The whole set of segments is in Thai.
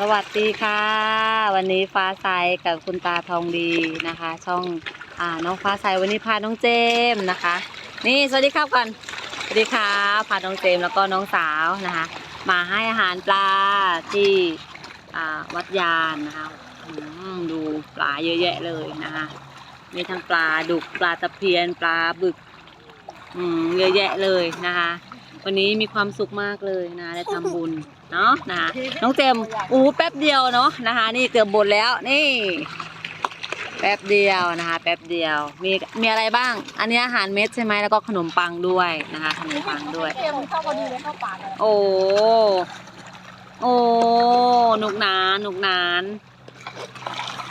สวัสดีค่ะ วันนี้ฟ้าใสกับคุณตาทองดีนะคะ ช่องอ่าน้องฟ้าใสวันนี้พาน้องเจมส์นะคะ นี่สวัสดีครับก่อนสวัสดีครับพาน้องเจมส์แล้วก็น้องสาวนะคะ มาให้อาหารปลาที่อ่าวัดยานนะคะดูปลาเยอะแยะเลยนะคะมีทั้งปลาดุกปลาตะเพียนปลาบึกอืมเยอะแยะเลยนะคะ วันนี้มีความสุขมากเลยนะได้ทำบุญเนาะนะคะน้องเจมส์อู้แป๊บเดียวเนาะนะคะ นี่เกือบหมดแล้วนี่ แป๊บเดียวนะคะ แป๊บเดียวมีมีอะไรบ้าง อันนี้อาหารเม็ดใช่ไหมแล้วก็ขนมปังด้วยนะคะขนมปังด้วยเค็มเข้าพอดีเลยเข้าปากเลยโอ้โอ้หนุกหนานหนุกหนาน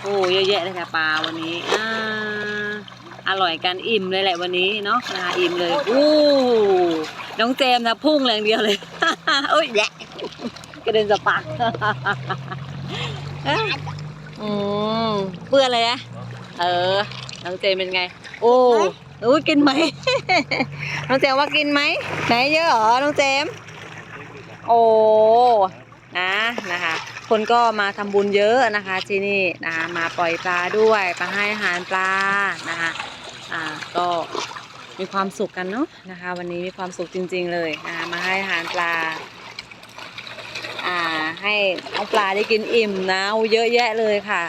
โอ้เยอะแยะเลยค่ะปลาวันนี้อ่าอร่อยกันอิ่มเลยแหละวันนี้เนาะนะคะอิ่มเลยอู้ น้องเจมส์นะพุ่งแรงเดียวเลย โอ้ยแยะกระเด็นสะปักอืมเปื้อนเลยนะเออ น้องเจมส์เป็นไง โอ้อุ้ยกินไหม น้องเจมว่ากินไหม ไหนเยอะเหรอ น้องเจม โอ้ นะนะคะ คนก็มาทำบุญเยอะนะคะที่นี่นะคะมาปล่อยปลาด้วยมาให้อาหารปลานะคะ อ่า ก็ มีความสุขกันเนาะนะคะ วันนี้มีความสุขจริง ๆ เลยนะคะมาให้อาหารปลาอ่าให้น้องปลาได้กินอิ่มนะอู้เยอะแยะเลยค่ะ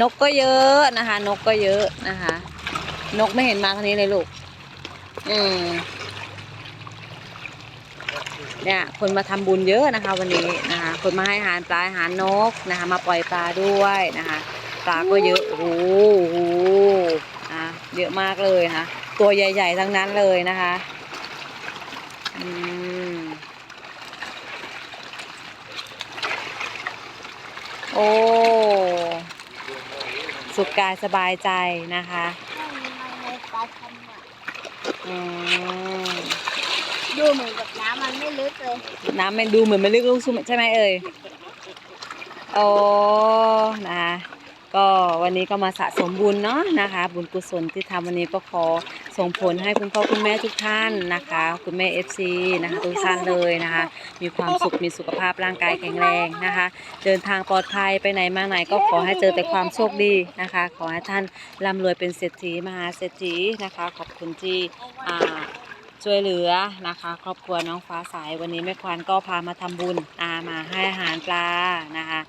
นกก็เยอะนะคะ นกก็เยอะนะคะ นกไม่เห็นมาทางนี้เลยลูกอืมเนี่ยคนมาทำบุญเยอะนะคะวันนี้นะคะ คนมาให้อาหารปลาอาหารนกนะคะ มาปล่อยปลาด้วยนะคะ ปลาก็เยอะโอ้โหอะเยอะมากเลยนะ ตัวใหญ่ ๆ ทั้งนั้นเลยนะคะอืมโอ้ สุขกายสบายใจนะคะในปลาคันอะอืมดูเหมือนกับน้ำมันไม่ลึกเลย น้ำมันดูเหมือนมันลึกลูกใช่ไหมเอ่ย โอ้นะคะก็วันนี้ก็มาสะสมบุญเนาะนะคะ บุญกุศลที่ทำวันนี้ก็ขอ ส่งผลให้คุณพ่อคุณแม่ทุกท่านนะคะ คุณแม่เอฟซีนะคะทุกท่านเลยนะคะ มีความสุขมีสุขภาพร่างกายแข็งแรงนะคะ เดินทางปลอดภัยไปไหนมาไหนก็ขอให้เจอแต่ความโชคดีนะคะ ขอให้ท่านร่ำรวยเป็นเศรษฐีมหาเศรษฐีนะคะ ขอบคุณที่อ่า ช่วยเหลือนะคะ ครอบครัวน้องฟ้าใสวันนี้แม่ควานก็พามาทำบุญอามาให้อาหารปลานะคะ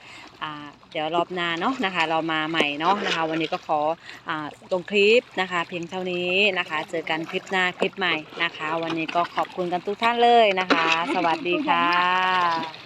อ่าเดี๋ยวรอบหน้าเนาะนะคะ เรามาใหม่เนาะนะคะ วันนี้ก็ขออ่าลงคลิปนะคะ เพียงเท่านี้นะคะ เจอกันคลิปหน้าคลิปใหม่นะคะ วันนี้ก็ขอบคุณกันทุกท่านเลยนะคะ สวัสดีค่ะ